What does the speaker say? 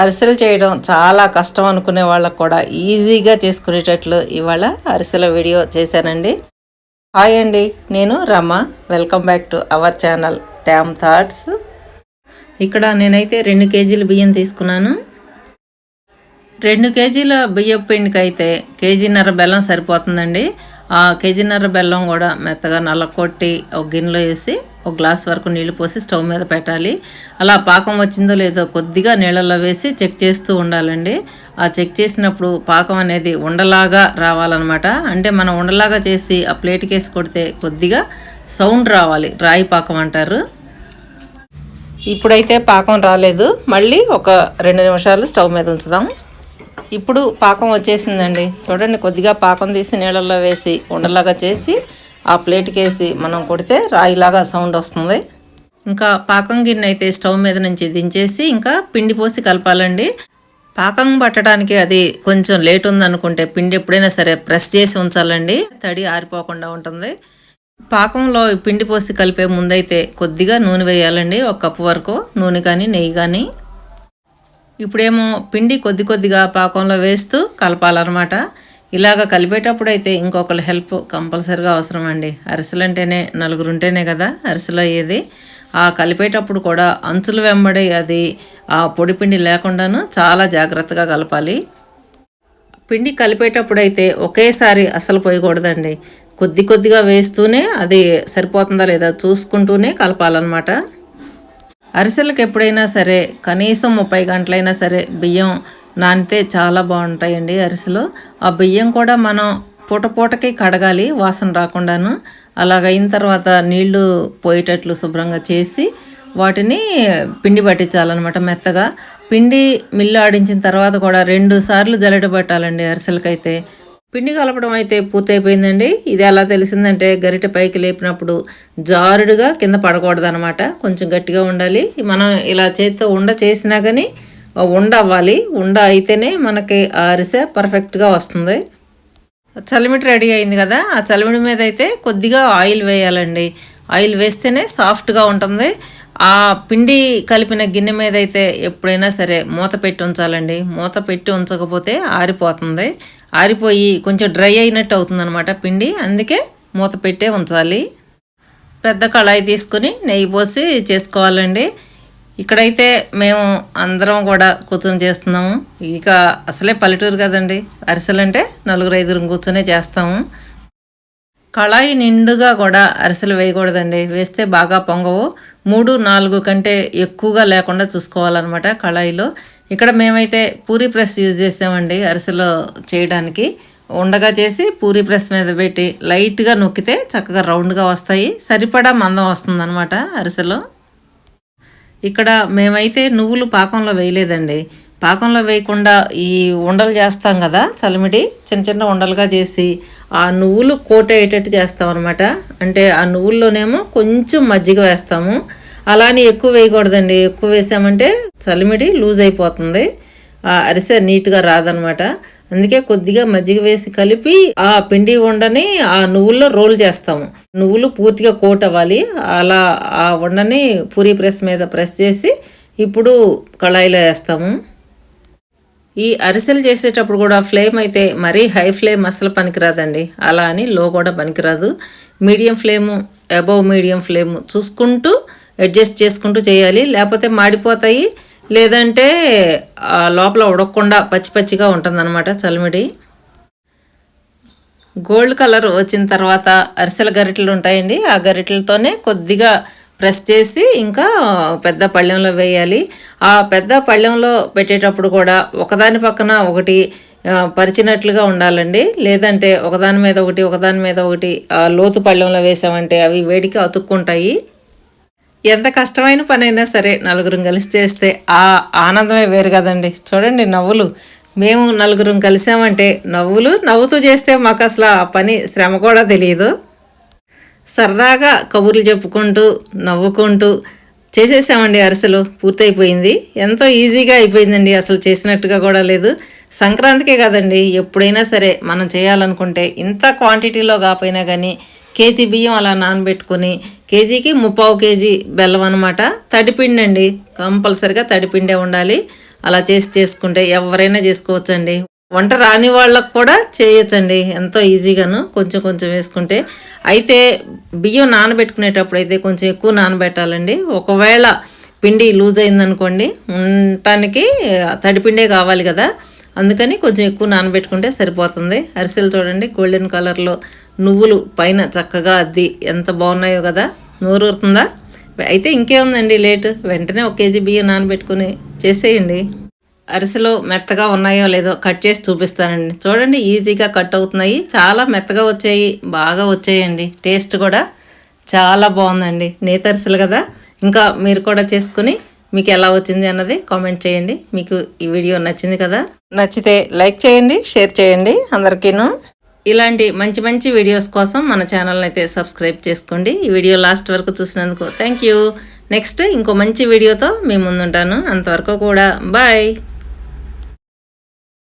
అరిసెలు చేయడం చాలా కష్టం అనుకునే వాళ్ళకు కూడా ఈజీగా చేసుకునేటట్లు ఇవాళ అరిసెల వీడియో చేశానండి. హాయ్ అండి నేను Rama. Welcome back to our channel Tam thoughts ఇక్కడ నేనైతే రెండు కేజీల బియ్యం తీసుకున్నాను. రెండు కేజీల బియ్యం పిండికైతే కేజీన్నర బెల్లం సరిపోతుందండి. ఆ కేజీన్నర బెల్లం కూడా మెత్తగా నల్లకొట్టి ఒక గిన్నెలో వేసి ఒక గ్లాస్ వరకు నీళ్ళు పోసి స్టవ్ మీద పెట్టాలి. అలా పాకం వచ్చిందో లేదో కొద్దిగా నీళ్ళల్లో వేసి చెక్ చేస్తూ ఉండాలండి. ఆ చెక్ చేసినప్పుడు పాకం అనేది ఉండలాగా రావాలన్నమాట. అంటే మనం ఉండలాగా చేసి ఆ ప్లేట్కి వేసి కొడితే కొద్దిగా సౌండ్ రావాలి. రాయి పాకం అంటారు. ఇప్పుడైతే పాకం రాలేదు. మళ్ళీ ఒక రెండు నిమిషాలు స్టవ్ మీద ఉంచుదాం. ఇప్పుడు పాకం వచ్చేసిందండి. చూడండి కొద్దిగా పాకం తీసి నీళ్ళల్లో వేసి ఉండలాగా చేసి ఆ ప్లేట్కి వేసి మనం కొడితే రాయిలాగా సౌండ్ వస్తుంది. ఇంకా పాకం గిన్నె అయితే స్టవ్ మీద నుంచి దించేసి ఇంకా పిండి పోసి కలపాలండి. పాకం పట్టడానికి అది కొంచెం లేట్ ఉందనుకుంటే పిండి ఎప్పుడైనా సరే ప్రెస్ చేసి ఉంచాలండి. తడి ఆరిపోకుండా ఉంటుంది. పాకంలో పిండి పోసి కలిపే ముందైతే కొద్దిగా నూనె వేయాలండి. ఒక కప్పు వరకు నూనె కానీ నెయ్యి కానీ. ఇప్పుడేమో పిండి కొద్ది కొద్దిగా పాకంలో వేస్తూ కలపాలన్నమాట. ఇలాగ కలిపేటప్పుడు అయితే ఇంకొకరి హెల్ప్ కంపల్సరిగా అవసరం అండి అరిసెలు అంటేనే నలుగురు ఉంటేనే కదా అరిసెలు అయ్యేది ఆ కలిపేటప్పుడు కూడా అంచులు వెంబడి అది ఆ పొడి పిండి లేకుండాను చాలా జాగ్రత్తగా కలపాలి. పిండి కలిపేటప్పుడు అయితే ఒకేసారి అసలు పోయకూడదండి. కొద్ది కొద్దిగా వేస్తూనే అది సరిపోతుందా లేదా చూసుకుంటూనే కలపాలన్నమాట. అరిసెలకు ఎప్పుడైనా సరే కనీసం ముప్పై గంటలైనా సరే బియ్యం నానితే చాలా బాగుంటాయండి అరిసెలు. ఆ బియ్యం కూడా మనం పూట పూటకి కడగాలి వాసన రాకుండాను. అలాగైన తర్వాత నీళ్ళు పోయేటట్లు శుభ్రంగా చేసి వాటిని పిండి పట్టించాలన్నమాట మెత్తగా. పిండి మిల్లు ఆడించిన తర్వాత కూడా రెండు సార్లు జల్లెడ పట్టాలండి అరిసెలకైతే. పిండి కలపడం అయితే పూర్తయిపోయిందండి. ఇది ఎలా తెలిసిందంటే గరిట పైకి లేపినప్పుడు జారుడుగా కింద పడకూడదనమాట కొంచెం గట్టిగా ఉండాలి. మనం ఇలా చేతితో ఉండ చేసినా కానీ ఉండ అవ్వాలి ఉండ అయితేనే మనకి ఆ అరిసె పర్ఫెక్ట్గా వస్తుంది. చలిమిడి రెడీ అయింది కదా ఆ చలిమిడి మీద అయితే కొద్దిగా ఆయిల్ వేయాలండి. ఆయిల్ వేస్తేనే సాఫ్ట్గా ఉంటుంది. ఆ పిండి కలిపిన గిన్నె మీద అయితే ఎప్పుడైనా సరే మూత పెట్టి ఉంచాలండి. మూత పెట్టి ఉంచకపోతే ఆరిపోతుంది. ఆరిపోయి కొంచెం డ్రై అయినట్టు అవుతుందన్నమాట పిండి. అందుకే మూత పెట్టే ఉంచాలి. పెద్ద కళాయి తీసుకుని నెయ్యి పోసి చేసుకోవాలండి. ఇక్కడైతే మేము అందరం కూడా కూర్చొని చేస్తున్నాము. ఇక అసలే పల్లెటూరు కదండి. అరిసెలు అంటే నలుగురు ఐదుగురు కూర్చొనే చేస్తాము. కళాయి నిండుగా కూడా అరిసెలు వేయకూడదండి. వేస్తే బాగా పొంగవు. మూడు నాలుగు కంటే ఎక్కువగా లేకుండా చూసుకోవాలన్నమాట కళాయిలో. ఇక్కడ మేమైతే పూరి ప్రెస్ యూజ్ చేసామండి అరిసెలు చేయడానికి. ఉండగా చేసి పూరి ప్రెస్ మీద పెట్టి లైట్గా నొక్కితే చక్కగా రౌండ్గా వస్తాయి. సరిపడా మందం వస్తుందన్నమాట అరిసెలు. ఇక్కడ మేమైతే నువ్వులు పాకంలో వేయలేదండి. పాకంలో వేయకుండా ఈ ఉండలు చేస్తాం కదా చలిమిడి చిన్న చిన్న ఉండలుగా చేసి ఆ నువ్వులు కోట అయ్యేటట్టు చేస్తాం అనమాట అంటే ఆ నువ్వుల్లోనేమో కొంచెం మజ్జిగ వేస్తాము. అలానే ఎక్కువ వేయకూడదండి. ఎక్కువ వేసామంటే చలిమిడి లూజ్ అయిపోతుంది. ఆ అరిసె నీట్గా రాదనమాట అందుకే కొద్దిగా మజ్జిగ వేసి కలిపి ఆ పిండి ఉండని ఆ నువ్వుల్లో రోల్ చేస్తాము. నువ్వులు పూర్తిగా కోట్ అవ్వాలి. అలా ఆ ఉండని పూరి ప్రెస్ మీద ప్రెస్ చేసి ఇప్పుడు కళాయిలో వేస్తాము. ఈ అరిసెలు చేసేటప్పుడు కూడా ఫ్లేమ్ అయితే మరీ హై ఫ్లేమ్ అసలు పనికిరాదండి. అలా అని లో కూడా పనికిరాదు. Medium flame above medium flame చూసుకుంటూ అడ్జస్ట్ చేసుకుంటూ చేయాలి. లేకపోతే మాడిపోతాయి. లేదంటే లోపల ఉడకకుండా పచ్చి పచ్చిగా ఉంటుందన్నమాట చలిమిడి. గోల్డ్ కలర్ వచ్చిన తర్వాత అరిసెల గరిటెలు ఉంటాయండి. ఆ గరిటెలతోనే కొద్దిగా ప్రెస్ చేసి ఇంకా పెద్ద పళ్ళెంలో వేయాలి. ఆ పెద్ద పళ్ళెంలో పెట్టేటప్పుడు కూడా ఒకదాని పక్కన ఒకటి పరిచినట్లుగా ఉండాలండి. లేదంటే ఒకదాని మీద ఒకటి ఒకదాని మీద ఒకటి లోతు పళ్ళెంలో వేసామంటే అవి వేడికి అతుక్కుంటాయి. ఎంత కష్టమైన పనైనా సరే నలుగురం కలిసి చేస్తే ఆ ఆనందమే వేరు కదండి. చూడండి నవ్వులు. మేము నలుగురం కలిసామంటే నవ్వులు నవ్వుతూ చేస్తే మాకు అసలు ఆ పని శ్రమ కూడా తెలియదు సరదాగా కబుర్లు చెప్పుకుంటూ నవ్వుకుంటూ చేసేసామండి అరిసెలు. పూర్తయిపోయింది. ఎంతో ఈజీగా అయిపోయిందండి అసలు చేసినట్టుగా కూడా లేదు. సంక్రాంతికే కదండి. ఎప్పుడైనా సరే మనం చేయాలనుకుంటే ఇంత క్వాంటిటీలో కాకపోయినా కానీ కేజీ బియ్యం అలా నానబెట్టుకొని కేజీకి ముప్పావు కేజీ బెల్లం అనమాట తడిపిండి అండి కంపల్సరిగా తడిపిండే ఉండాలి. అలా చేసి చేసుకుంటే ఎవరైనా చేసుకోవచ్చండి. వంట రాని వాళ్ళకు కూడా చేయొచ్చండి. ఎంతో ఈజీగాను కొంచెం కొంచెం వేసుకుంటే. అయితే బియ్యం నానబెట్టుకునేటప్పుడు అయితే కొంచెం ఎక్కువ నానబెట్టాలండి. ఒకవేళ పిండి లూజ్ అయిందనుకోండి ఉండటానికి తడిపిండే కావాలి కదా. అందుకని కొంచెం ఎక్కువ నానబెట్టుకుంటే సరిపోతుంది. అరిసెలు చూడండి గోల్డెన్ కలర్లో నువ్వులు పైన చక్కగా అద్ది. ఎంత బాగున్నాయో కదా? నోరూరుతుందా అయితే ఇంకేముందండి లేట్? వెంటనే ఒక కేజీ బియ్యం నానబెట్టుకుని చేసేయండి. అరిసెలు మెత్తగా ఉన్నాయో లేదో కట్ చేసి చూపిస్తానండి. చూడండి ఈజీగా కట్ అవుతున్నాయి. చాలా మెత్తగా వచ్చాయి. బాగా వచ్చాయండి. టేస్ట్ కూడా చాలా బాగుందండి. నేత అరిసెలు కదా? ఇంకా మీరు కూడా చేసుకుని మీకు ఎలా వచ్చింది అన్నది కామెంట్ చేయండి. మీకు ఈ వీడియో నచ్చింది కదా? నచ్చితే లైక్ చేయండి షేర్ చేయండి అందరికీను. ఇలాంటి మంచి మంచి వీడియోస్ కోసం మన ఛానల్ని అయితే సబ్స్క్రైబ్ చేసుకోండి. ఈ వీడియో లాస్ట్ వరకు చూసినందుకు థ్యాంక్ యూ నెక్స్ట్ ఇంకో మంచి వీడియోతో మీ ముందుంటాను. అంతవరకు కూడా బాయ్